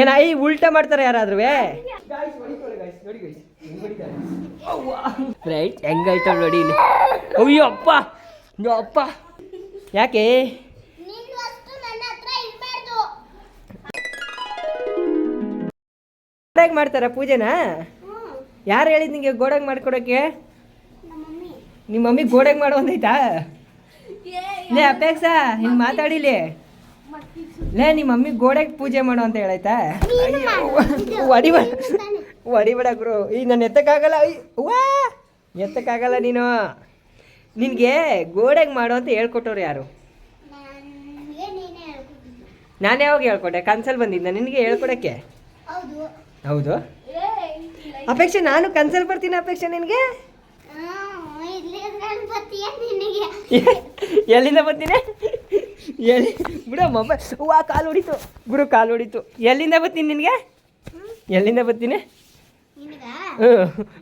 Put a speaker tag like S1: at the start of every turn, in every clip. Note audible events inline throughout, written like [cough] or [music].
S1: ಏನ ಈ ಉಲ್ಟಾ ಮಾಡ್ತಾರೆ ಯಾರಾದ್ರೂ ರೈಟ್ ಹೆಂಗಾಯ್ತು ನೋಡಿ ಇಲ್ಲಿ. ಅಯ್ಯೋ ಅಪ್ಪ. ಅಪ್ಪ. ಯಾಕೆ? ಗೋಡಾಗ ಮಾಡ್ತಾರ ಪೂಜೆನ? ಯಾರು ಹೇಳಿದ್ ನಿಂಗೆ ಗೋಡಾಗ ಮಾಡ್ಕೊಡಕ್ಕೆ
S2: ನಮ್ಮ ಮಮ್ಮಿ
S1: ನಿಮ್ಮ ಮಮ್ಮಿ ಗೋಡಾಗ ಮಾಡೋ ಒಂದೈತಾ ಲೇ ಅಪೇಕ್ಷ ಹಿಂಗೆ ಮಾತಾಡಿಲಿ. ಲೇ ನಿಮ್ಮ ಮಮ್ಮಿ ಗೋಡೆಗೆ ಪೂಜೆ ಮಾಡು ಅಂತ ಹೇಳಾಯ್ತಾ ಹೊಡಿಬೇಡ ಹೊಡಿಬೇಡ ಗುರು. ಈ ನಾನು ಎತ್ತಕ್ಕಾಗಲ್ಲ. ವಾ! ಎತ್ತಕ್ಕಾಗಲ್ಲ ನೀನು. ನಿನಗೆ ಗೋಡೆಗೆ ಮಾಡು ಅಂತ ಹೇಳ್ಕೊಟ್ಟವ್ರು ಯಾರು?
S2: ನೀನೇ
S1: ಯಾವಾಗ ಹೇಳ್ಕೊಟ್ಟೆ? ಕನ್ಸಲ್ಲಿ ಬಂದಿದ್ದ ನಿನಗೆ ಹೇಳ್ಕೊಡಕ್ಕೆ?
S2: ಹೌದು.
S1: ಅಪೇಕ್ಷೆ ನಾನು ಕನ್ಸಲ್ಲಿ ಬರ್ತೀನಿ ಅಪೇಕ್ಷೆ ನಿನಗೆ? ಎಲ್ಲಿಂದ ಬರ್ತೀನಿ? ಎಲ್ಲಿ? ಬಿಡ ಮೊಬೈಲ್ ಹೂವು ಕಾಲು ಹೊಡಿತು. ಗುರು ಕಾಲು ಹೊಡಿತು. ಎಲ್ಲಿಂದ ಬರ್ತೀನಿ ನಿನಗೆ? ಎಲ್ಲಿಂದ ಬರ್ತೀನಿ? ಹ್ಞೂ.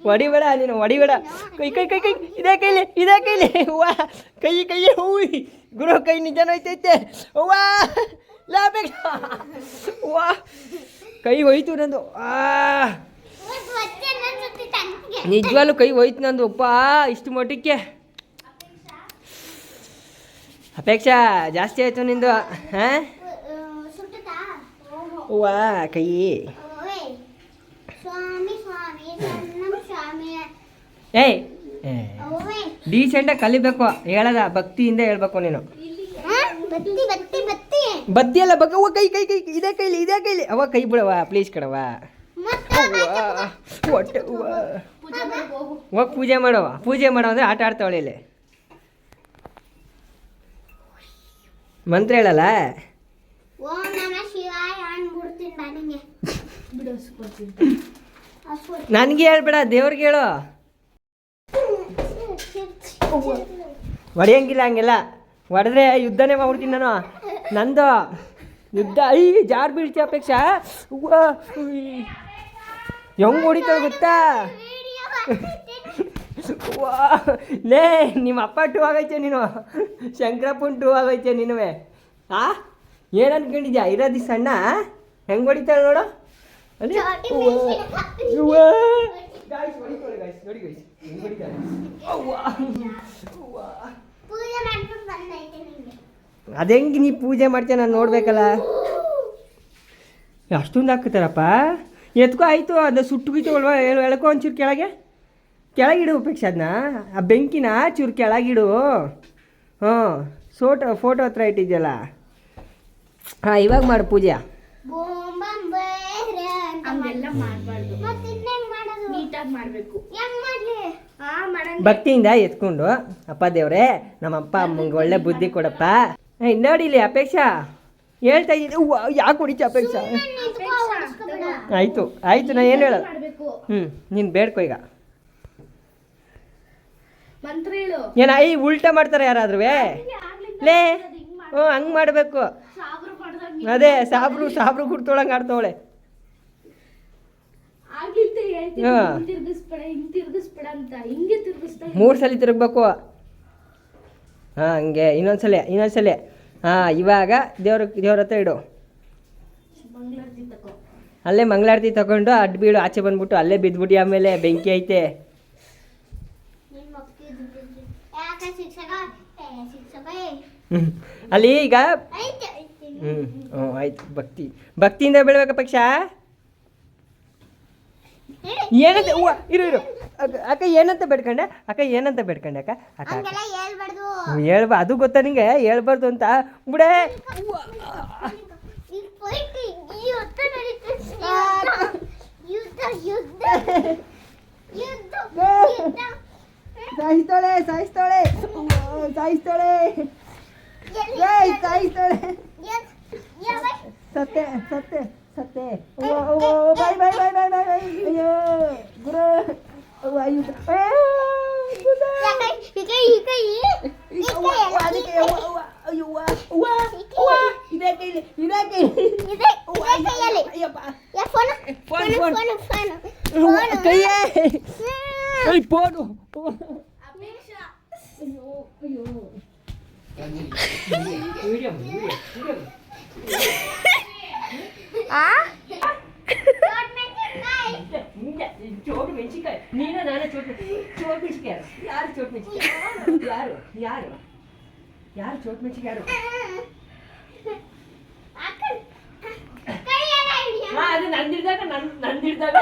S1: ಒಡಿಬೇಡ ನೀನು ಒಡಿಬೇಡ ಕೈ ಕೈ ಕೈ ಕೈ. ಇದೇ ಕೈಲಿ ಇದೇ ಕೈಲಿ. ಹೂವ ಕೈ ಕೈ ಹೂವು ಗುರು ಕೈ ನಿಜನೋಯ್ತೈತೆ ಹೂವಾ ಲಾಬೇಕ ಹೂವಾ ಕೈ ಹೋಯ್ತು ನಂದು. ಆ. ನಿಜವಾಗ್ಲೂ ಕೈ ಹೋಯ್ತು ನಂದು. ಒಪ್ಪ ಇಷ್ಟು ಮಟ್ಟಕ್ಕೆ. ಅಪೇಕ್ಷಾ ಜಾಸ್ತಿ ಆಯ್ತು ನಿಂದು ಹಾಂ? ಹೂವ ಕೈ? ಏಯ್! ಡೀಸೆಂಟಾಗಿ ಕಲಿಬೇಕು ಹೇಳದ ಭಕ್ತಿಯಿಂದ ಹೇಳ್ಬೇಕು ನೀನು?
S2: ಬತ್ತಿ
S1: ಅಲ್ಲ ಬಗ್ಗ ಕೈ ಕೈ ಕೈ ಇದೇ ಕೈಲಿ ಇದೇ ಕೈಲಿ. ಅವ ಕೈ ಬಿಡವ ಪ್ಲೀಸ್ ಕಡವ ಹೊಟ್ಟೆ ಹೋಗಿ. ಪೂಜೆ ಮಾಡವ? ಪೂಜೆ ಮಾಡೋ ಅಂದ್ರೆ ಆಟ ಆಡ್ತಾವಳೆ ಇಲ್ಲಿ. ಮಂತ್ರ ಹೇಳಲ್ಲ?
S2: ಓಂ ನಮ ಶಿವಾಯ ಅನ್ಬಿಡ್ತೀನಿ ಬಾ ನಿಂಗೆ. ಹಸ್ವು.
S1: ನನಗೆ ಹೇಳ್ಬೇಡ ದೇವ್ರಿಗೆ ಹೇಳು. ಹೊಡೆಯಂಗಿಲ್ಲ ಹಂಗೆಲ್ಲ. ಹೊಡೆದ್ರೆ ಯುದ್ಧನೇ ಮಾಡ್ಬಿಡ್ತೀನಿ ನಾನು. ನಂದು ಯುದ್ಧ ಐ ಜಾರ್ ಬೀಳ್ತಿ ಅಪೇಕ್ಷಾ. ಹೆಂಗ್ ಹೊಡಿತಾವ ಗೊತ್ತಾ. ವಾ ಲೇ ನಿಮ್ಮ ಅಪ್ಪ ಟೂ ಆಗೈತೆ ನೀನು. ಶಂಕರಪ್ಪನ ಟೂ ಆಗೈತೆ ನೀನುವೆ. ಆ? ಏನು ಅನ್ಕೊಂಡಿದ್ಯಾ? ಇರೋದಿ ಸಣ್ಣ? ಹೆಂಗೆ ಹೊಡಿತಾಳೆ ನೋಡು. ಅದೇ ನೋಡಿ guys. ಹೆಂಗ್ ಹೊಡಿತಾಳೆ. ನೀ ಪೂಜೆ ಮಾಡ್ತೀಯ? ನಾನು ನೋಡ್ಬೇಕಲ್ಲ. ಅಷ್ಟೊಂದು ಹಾಕ್ತಾರಪ್ಪ. ಎತ್ಕೋ ಆಯಿತು. ಅದು ಸುಟ್ಟು ಅಲ್ವಾ? ಹೇಳು ಎಳ್ಕೊ ಒಂಚೂರು ಕೆಳಗೆ. ಕೆಳಗಿಡು ಉಪೇಕ್ಷೆ ಅದನ್ನ ಆ ಬೆಂಕಿನ ಚೂರು ಕೆಳಗಿಡು. ಹ್ಞೂ. ಸೋಟೋ ಫೋಟೋ ಹತ್ರ ಇಟ್ಟಿದ್ಯಲ್ಲ? ಹಾಂ ಇವಾಗ ಮಾಡು ಪೂಜೆ.
S2: ಬೂಮ್ ಬಂ ಬೇರೆ ಅಂತ
S3: ಹಂಗೆಲ್ಲ
S2: ಮತ್ತೆ ಇನ್ನೇನ್ ಮಾಡೋದು?
S3: ನೀಟಾಗಿ ಮಾಡಬೇಕು.
S2: ಹೆಂಗ್ ಮಾಡ್ಲಿ?
S3: ಆ ಮಾಡಂಗ
S1: ಭಕ್ತಿಯಿಂದ ಎತ್ಕೊಂಡು ಅಪ್ಪ ದೇವ್ರೆ ನಮ್ಮ ಅಪ್ಪ ಅಮ್ಮಂಗೆ ಒಳ್ಳೆ ಬುದ್ಧಿ ಕೊಡಪ್ಪ. ನೋಡಿಲಿ ಅಪೇಕ್ಷಾ. ಹೇಳ್ತಾ ಇದ್ದೀನಿ. ಯಾಕೆ ಹೊಡಿತ ಅಪೇಕ್ಷಾ? ಆಯ್ತು ಆಯ್ತು ನಾನು ಏನು ಹೇಳೋದು?
S3: ಮಾಡಬೇಕು?
S1: ಹ್ಞೂ ನೀನು ಬೇಡ್ಕೊ ಈಗ.
S3: ಮಂತ್ರ ಹೇಳು.
S1: ಏನ ಈ ಉಲ್ಟಾ ಮಾಡ್ತಾರೆ ಯಾರಾದ್ರೂ ಲೇ ಹ್ಞೂ ಹಂಗೆ ಮಾಡಬೇಕು. ಅದೇ ಸಾಬ್ರು ಸಾಬ್ರು ಕುಡ್ತೊಳಂಗೆ ಆಡ್ತವಳೆ. ಮೂರು ಸಲ ತಿರುಗಬೇಕು. ಹಾಂ ಹಂಗೆ ಇನ್ನೊಂದ್ಸಲ ಇನ್ನೊಂದ್ಸಲ ಹಾಂ ಇವಾಗ ದೇವ್ರ ದೇವ್ರ ಹತ್ರ ಇಡು. ಅಲ್ಲೇ ಮಂಗಳಾರತಿ ತಗೊಂಡು ಅಡ್ಡ ಬೀಳು ಆಚೆ ಬಂದ್ಬಿಟ್ಟು ಅಲ್ಲೇ ಬಿದ್ಬಿಟ್ಟು ಆಮೇಲೆ ಬೆಂಕಿ ಐತೆ
S2: ನಿನ್ ಮಕ್ಕಿದ್ ಬಿದ್ದು. ಯಾಕ ಶಿಕ್ಷಕ ಏ, ಶಿಕ್ಷಕ ಏ.
S1: ಅಲ್ಲಿ ಈಗ. ಹ್ಞೂ ಹ್ಞೂ ಆಯ್ತು. ಭಕ್ತಿ. ಭಕ್ತಿಯಿಂದ ಬೆಳಬೇಕ ಪಕ್ಷ? ಏನಂತ ಇರು ಇರು. ಅಕ್ಕ ಅಕ್ಕ ಏನಂತ ಬೇಡ್ಕೊಂಡೆ? ಅಕ್ಕ ಏನಂತ ಬೇಡ್ಕೊಂಡೆ ಅಕ್ಕ? ಅಕ್ಕ ಹೇಳ್ಬ ಅದು ಗೊತ್ತಾ ನಿಂಗೆ? ಹೇಳ್ಬಾರ್ದು ಅಂತ. ಬಿಡೆ. ಸಾಯಿಸ್ತಾಳೆ ಸಾಯಿಸ್ತಾಳೆ. ಸಾಯಿಸ್ತಾಳೆ? ಏಯ್ ಸಾಯಿಸ್ತಾಳೆ
S2: ಎಲ್- ಯಾವ-
S1: ಸತ್ತೆ ಸತ್ತೆ ಸತ್ತೆ ಬಾಯ್ ಬಾಯ್ ಬಾಯ್ ಬಾಯ್ ಬಾಯ್ ಬಾಯ್ ಅಯ್ಯೋ ಗುರು ಅವ್ವ, ಅಯ್ಯೋ. ಆ, ಗುರು.
S2: ಯಾಕೆ? ಈಗ ಈಗ ಈ- ಈ
S1: ಅವ್ವ,
S2: ಕೈ
S1: ಅವ್ವ,
S2: ಎಲ್ಲ-
S1: ಅದಕ್ಕೆ ಅವ್ವ, ಅವ್ವ, ಅಯ್ಯೋ, ಅವ್ವ, ಅವ್ವ, ಅವ್ವ, ಇದೇ ಕೈಲಿ ಇದೇ ಕೈಲಿ
S2: ಇದೆ
S1: ಅವ್ವ,
S2: ಇದೆ ಕೈಯಲ್ಲಿ
S1: ಅಯ್ಯಪ್ಪ
S2: ಯಾ phone
S1: phone,
S2: phone
S1: phone.
S2: Phone phone
S1: ಅವ್ವ,
S2: ಫೋನ್
S1: ಕೈಯೇ ಏಯ್ ಫೋನು ವಿಡಿಯೋ ವಿಡಿಯೋ
S2: ಆ
S1: ಚೋಟ್ ಮೆಣಸಿಕಾಯಿ ನೀನೇ ನಾನೇ ಚೋಟ್ ಚೋಟ್ ಮೆಣಸಿಕಾಯಿ ಯಾರು ಚೋಟ್ ಮೆಣಸಿಕಾಯಿ ಯಾರು ಯಾರು ಯಾರು ಚೋಟ್ ಮೆಣಸಿಕಾಯಿ ಯಾರು
S2: ಅಕ್ಕನ್ ಕೈ ಎಲ್ಲ ಹಿಡಿಯ.
S1: ಹಾ ಅದು ನಂದಿಡ್ದಾಗ ನನ್ ನಂದಿಡ್ದಾಗ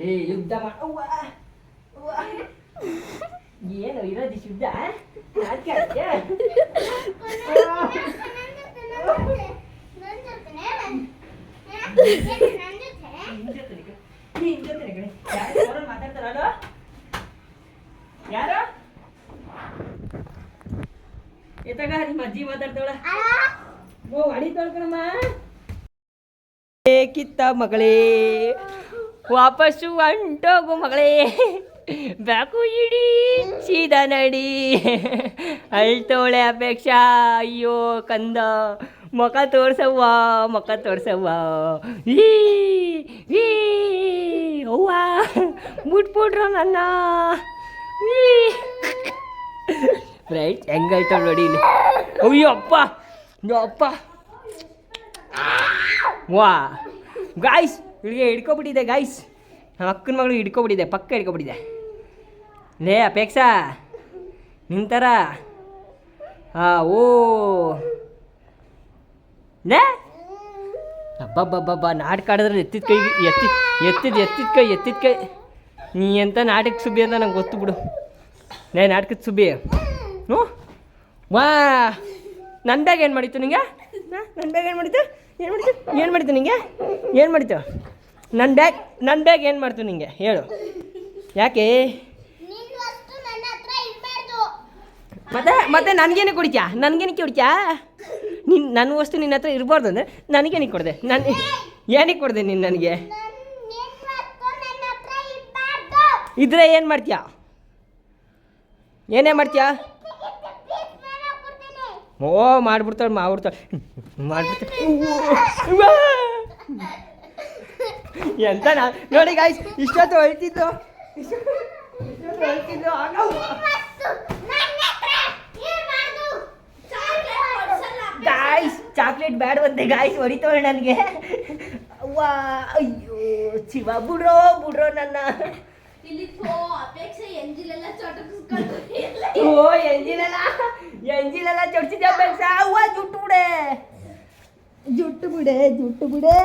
S1: ಏ ಯುದ್ಧ ಮಾಡ ಅವ್ವ ಅವ್ವ. ಏನು ಇರೋದು ಶುದ್ಧ ಯಾಕೆ ಆಡ್ತೀಯ?
S2: ನನ್ ಜೊತೆ, ನನ್ ಜೊತೆನೆ? ಏನು ನನ್ ಜೊತೆ?
S1: ನಿನ್ ಜೊತೆನೆ ಕಣೆ. ನಿನ್ ಜೊತೆನೆ ಕಣೆ. ಯಾರು ಫೋನಲ್ಲಿ ಮಾತಾಡ್ತಾರಲ್ಲ? ಯಾರು ಎತ್ತಾಗ ನಿಮ್ಮ ಅಜ್ಜಿ ಮಾತಾಡ್ತಾವಳ
S2: ಅಲೋ?
S1: ಓ ಹೊಡಿತಾಳ ಕಣಮ್ಮ ಕಿತ್ತ ಮಗಳೇ ವಾಪಸ್ಸು ಹೊಂಟೋಗು ಮಗಳೇ ಬ್ಯಾಕು ಇಡಿ ಸೀದ ನಡಿ. ಅಳ್ತೋಳೆ ಅಪೇಕ್ಷ, ಅಯ್ಯೋ ಕಂದ. ಮುಖ ತೋರ್ಸವ್ವ ಮುಖ ತೋರ್ಸವ್ವ. ಈ ಈ ಅವ್ವ. ಮುಟ್ಬಿಟ್ರ ನನ್ನ. ರೈಟ್ ಹೆಂಗೈತವ್ ನೋಡಿ ಅಯ್ಯೋ, ಅಪ್ಪ. ಅಪ್ಪ. ವಾ. ಗಾಯ್ಸ್ ಇಳಿಗೆ ಹಿಡ್ಕೊಬಿಟ್ಟಿದೆ, ಗಾಯ್ಸ್. ನಮ್ಮ ಅಕ್ಕನ ಮಗಳು ಹಿಡ್ಕೊಬಿಟ್ಟಿದೆ, ಪಕ್ಕ ಹಿಡ್ಕೊಬಿಟ್ಟಿದೆ. ಲೇ, ಅಪೇಕ್ಷಾ. ನಿಂತರ. ಥರ ಹಾಂ ಓ ಅಬ್ಬಬ್ಬಬ್ಬಬ್ಬ ನಾಟಕ ಆಡಿದ್ರೆ ಎತ್ತಿದ ಕೈ, ಎತ್ತಿ, ಎತ್ತಿದ ಎತ್ತಿದ ಕೈ ಎತ್ತಿದ ಕೈ. ನೀ ಎಂತ ನಾಟಕ ಸುಬ್ಬಿ ಅಂತ ನಂಗೆ ಗೊತ್ತು ಬಿಡು. ಲೇ, ನಾಟಕದ ಸುಬ್ಬಿ. ಹ್ಞೂ. ವಾ. ನನ್ನ ಬ್ಯಾಗ್ ಏನು ಮಾಡಿತ್ತು ನಿಂಗೆ? ನನ್ನ ಬ್ಯಾಗ್ ಏನು ಮಾಡಿತ್ತು? ಏನು ಮಾಡಿತ್ತು? ಏನು ಮಾಡಿತ್ತು ನಿಂಗೆ? ಏನು ಮಾಡಿತ್ತು? ನನ್ನ ಬ್ಯಾಗ್ ನನ್ನ ಬ್ಯಾಗ್ ಏನು ಮಾಡ್ತು ನಿಂಗೆ? ಹೇಳು. ಯಾಕೆ
S2: ನಿನ್ ವಸ್ತು ನನ್ನ ಹತ್ರ ಇರ್ಬಾರ್ದು.
S1: ಮತ್ತೆ ಮತ್ತೆ ನನಗೇನೆ ಕುಡಿತ್ಯಾ? ನನಗೇನೆ ಕುಡಿತ್ಯಾ? ನಿನ್ನ ನನ್ನ ವಸ್ತು ನಿನ್ನ ಹತ್ರ ಇರಬಾರ್ದು ಅಂದರೆ ನನಗೇನಕ್ಕೆ ಕೊಡಿದೆ? ನಾನು ಏನಕ್ಕೆ ಕೊಡಿದೆ ನೀನು ನನಗೆ? ಇದ್ರೆ ಏನು ಮಾಡ್ತೀಯಾ? ಏನೇ ಮಾಡ್ತೀಯಾ? ಓ, ಮಾಡ್ಬಿಡ್ತಾಳೆ ಮಾಡ್ಬಿಡ್ತಾಳೆ ಮಾಡ್ಬಿಡ್ತಾಳೆ ಎಂತ ನಾ, ನೋಡಿ ಗಾಯ್ಸ್ ಇಷ್ಟೊತ್ತು ಹೊಳ್ತಿದ್ದು ಇಷ್ಟೊತ್ತು ಹೊಳ್ತಿದ್ದು ಆಗವ್ವ.
S2: ವಸ್ತು ನನ್ನ ಹತ್ರ ಇರ್ಬಾರ್ದು. ಚಾಕ್ಲೇಟ್ ಕೊಡ್ಸಲ್ಲ.
S1: ಗಾಯ್ಸ್ ಚಾಕ್ಲೇಟ್ ಬ್ಯಾಡ್ ಬಂದೆ ಗಾಯ್ಸ್ ಹೊಡಿತಾಳೆ ನನಗೆ. ಅವ್ವಾ ಅಯ್ಯೋ ಶಿವ ಬಿಡ್ರೋ ಬಿಡ್ರೋ ನನ್ನ. ಓ ಎಂಜಿಲೆಲ್ಲ ಎಂಜಿಲೆಲ್ಲ ಚೊಡ್ಸಿದ್ದೆ ಅಪೇಕ್ಷ? ಅವ್ವ ಜುಟ್ಟು ಬಿಡೆ. ಜುಟ್ಟು ಬಿಡೆ ಜುಟ್ಟು ಬಿಡೆ.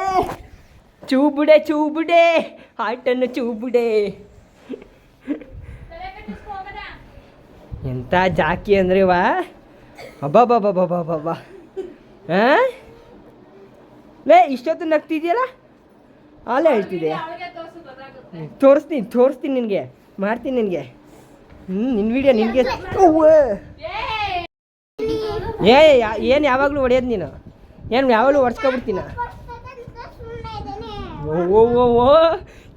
S1: ಚೂ ಬಿಡೆ ಚೂ ಬಿಡೆ. ಹಾಟನ್ನು ಚೂ ಬಿಡೆ. ಎಂಥ ಜಾಕಿ ಅಂದ್ರೆ ವಾ ಅಬ್ಬಬ್ಬಬ್ಬಬ್ಬಬ್ಬಬ್ಬ. ಹಾಂ? ಲೇ, ಇಷ್ಟೊತ್ತು ನಗ್ತಿದ್ಯಲ್ಲ? ಅಲ್ಲೇ ಹೇಳ್ತಿದೆ
S3: ಅವಳಿಗೆ ತೋರ್ಸು ಗೊತ್ತಾಗುತ್ತೆ
S1: ತೋರಿಸ್ತೀನಿ ತೋರಿಸ್ತೀನಿ ನಿನಗೆ. ಮಾಡ್ತೀನಿ ನಿನಗೆ. ಹ್ಞೂ ನಿನ್ನ ವಿಡಿಯೋ ನಿನಗೆ. ಏ ಏನು ಯಾವಾಗಲೂ ಹೊಡೆಯೋದು ನೀನು? ಏನು ಯಾವಾಗಲೂ ಹೊಡ್ಸ್ಕೊಬಿಡ್ತೀನ. ಓ ಓ ಓ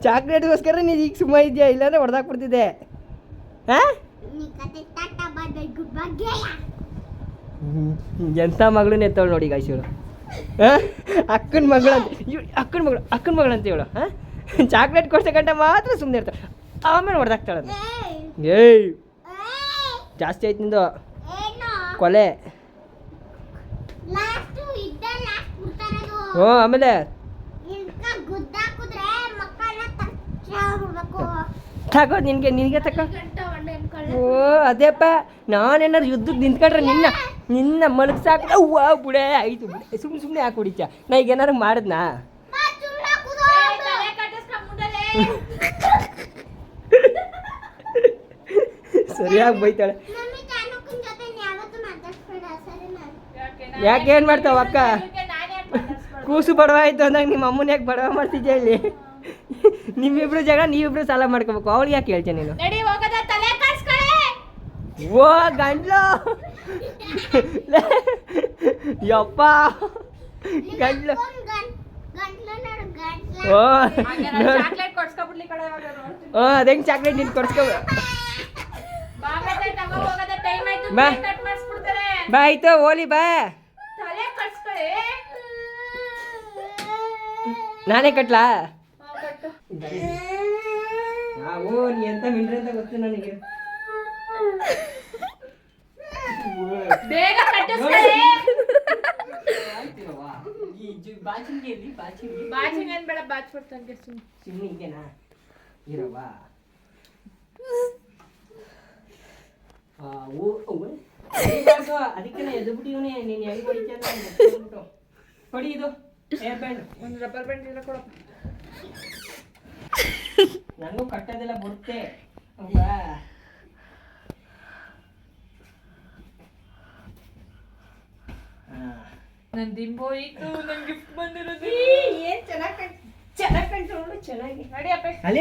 S1: ಚಾಕ್ಲೇಟ್ಗೋಸ್ಕರ ನೀನು ಈಗ ಸುಮ್ಮ ಇದೆಯಾ? ಇಲ್ಲಾಂದ್ರೆ ಹೊಡೆದಾಕ್ಬಿಡ್ತಿದ್ದೆ. ಹಾಂ? ಎಂಥ ಮಗಳು ಎತ್ತವಳು ನೋಡಿ ಗಾಯ್ಸ್ ಇವಳು. ಅಕ್ಕನ ಮಗಳು ಅಂತ ಇವ್ ಅಕ್ಕನ ಮಗಳು ಅಕ್ಕನ ಮಗಳಂತ ಇವಳು. ಹಾಂ? ಚಾಕ್ಲೇಟ್ ಕೊಡ್ಸಕ್ಕಂಟ ಮಾತ್ರ ಸುಮ್ಮನೆ ಇರ್ತಾಳೆ. ಆಮೇಲೆ ಹೊಡೆದಾಕ್ತಾಳೆ
S2: ಏಯ್,
S1: ಜಾಸ್ತಿ ಆಯ್ತು ನಿಂದು? ಕೊಲೆ. ಹ್ಞೂ ಆಮೇಲೆ. ತಗೋ ನಿನಗೆ ನಿನಗೆ ತಕ.
S3: ಗಂಟ
S1: ಓ ಅದೇಪ್ಪ ನಾನೇನಾದ್ರು ಯುದ್ಧಕ್ಕೆ ನಿಂತ್ಕೊಂಡ್ರೆ ನಿನ್ನ ನಿನ್ನ ಮಲಗ್ಸಾಕ ಅವ್ವ ಬುಡೆ ಆಯ್ತು ಬಿಡೆ. ಸುಮ್ಮನೆ ಸುಮ್ಮನೆ ಯಾಕೆ ಹೊಡಿತ ನಾ ಈಗ ಏನಾರು ಮಾಡಿದ್ನಾ?
S2: ಬಾ, ಸುಮ್ನೆ ಕೂದು.
S3: ತಲೆ ಕಟ್ಟಿಸ್ಕೊಂಡ್ಬಿಟ್ಟಲೆ [laughs]
S1: ಸರಿಯಾಗಿ ಬೈತಾಳೆ? ಯಾಕೆ ಏನು ಮಾಡ್ತಾವ ಅಕ್ಕ? ಕೂಸು ಬಡವ ಆಯ್ತು ಅಂದಾಗ ನಿಮ್ಮ ಅಮ್ಮನ ಯಾಕೆ ಬಡವ ಮಾಡ್ತಿದ್ಯಾ ಇಲ್ಲಿ? ನಿಮ್ಮಿಬ್ರು ಜಾಗ ನೀವಿಬ್ರು ಸಾಲ ಮಾಡ್ಕೋಬೇಕು. ಅವಳಿಗೆ ಯಾಕೆ ಹೇಳ್ತೀನಿ ನೀನು? ಓ ಗಂಡ್ಲು. [laughs] ಯಪ್ಪ.
S2: ಗಂಟ್ಲು.
S1: ಓ. ಓ ಅದಂಗೆ ಚಾಕ್ಲೇಟ್ ನೀನು ಕೊಡ್ಸ್ಕೊ ಬಾ. ಬಾ ಆಯ್ತು ಓಲಿ ಬಾ. ನಾನೇ ಕಟ್ಲಾ? ಓ ನೀ ಎಂತ ಮಿಂಡ್ರಿ ಅಂತ ಗೊತ್ತು ನನಗೆ.
S3: ಬೇಗ ಕಟ್ಟಿಸ್ಕೊಳ್ಳಿ
S1: ಬಾಚಿಂಗಿ
S3: ಏನ್ ಬೇಡ ಬಾಚ್ಬಿಡ್ತಂಗೆ ಸುಮ್ಮನೆ
S1: ಸುಮ್ಮನೆ ಹಿಂಗೆನಾ ಇರವಾ ಅದಕ್ಕೆ ಎದ್ದು ಬಿಟ್ಟಿವನೇ ನೀನು ಹೆಂಗೆ ಹೊಡಿತೀಯ. ಹೊಡಿ ಇದು. ಹೇರ್ ಬ್ಯಾಂಡ್
S3: ಒಂದು ರಬ್ಬರ್ ಬ್ಯಾಂಡ್ ಇಲ್ಲ ಕೊಡಪ್ಪ
S1: ನನಗೂ ಕಟ್ಟೋದೆಲ್ಲ ಬರುತ್ತೆ ಹೌದಾ?
S3: ನನ್ ದಿಂಬೋ ಇತ್ತು ನನ್ ಗಿಫ್ಟ್ ಬಂದಿರೋದು.
S1: ಏನ್ ಚೆನ್ನಾಗಿ ಚೆನ್ನಾಗಿ ಕಂಡು ಚೆನ್ನಾಗಿ.
S3: ನಡಿ ಅಪ್ಪ
S1: ಅಲ್ಲಿ